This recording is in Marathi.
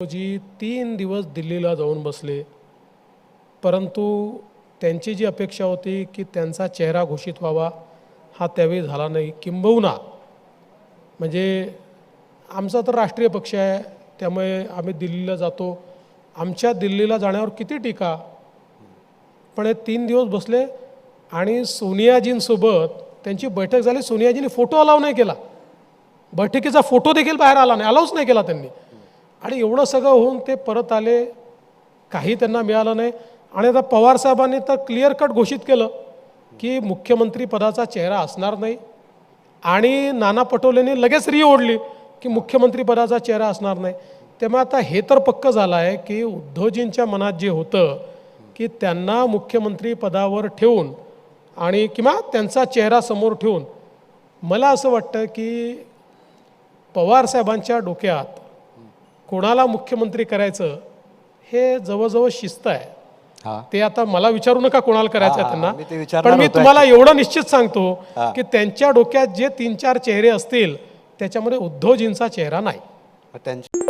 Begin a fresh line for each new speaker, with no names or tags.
जी तीन दिवस दिल्लीला जाऊन बसले परंतु त्यांची जी अपेक्षा होती की त्यांचा चेहरा घोषित व्हावा हा त्यावेळी झाला नाही. किंबहुना म्हणजे आमचा तर राष्ट्रीय पक्ष आहे त्यामुळे आम्ही दिल्लीला जातो. आमच्या दिल्लीला जाण्यावर किती टीका? पण हे तीन दिवस बसले आणि सोनियाजींसोबत त्यांची बैठक झाली. सोनियाजींनी फोटो अलाव नाही केला. बैठकीचा फोटो देखील बाहेर आला नाही. अलाउच नाही केला त्यांनी. आणि एवढं सगळं होऊन ते परत आले. काही त्यांना मिळालं नाही. आणि आता पवार साहेबांनी तर क्लिअर कट घोषित केलं की मुख्यमंत्री पदाचा चेहरा असणार नाही. आणि नाना पटोलेंनी लगेच री ओढली की मुख्यमंत्री पदाचा चेहरा असणार नाही. तेव्हा आता हे तर पक्क झालं आहे की उद्धवजींच्या मनात जे होतं की त्यांना मुख्यमंत्री पदावर ठेवून आणि किंवा त्यांचा चेहरा समोर ठेवून मला असं वाटतं की पवारसाहेबांच्या डोक्यात कोणाला मुख्यमंत्री करायचं हे जवळजवळ शिस्त आहे.
हा.
ते आता मला विचारू नका कोणाला करायचं त्यांना. पण मी तुम्हाला एवढं निश्चित सांगतो. की त्यांच्या डोक्यात जे तीन चार चेहरे असतील त्याच्यामध्ये उद्धवजींचा चेहरा नाही.
त्यांच्या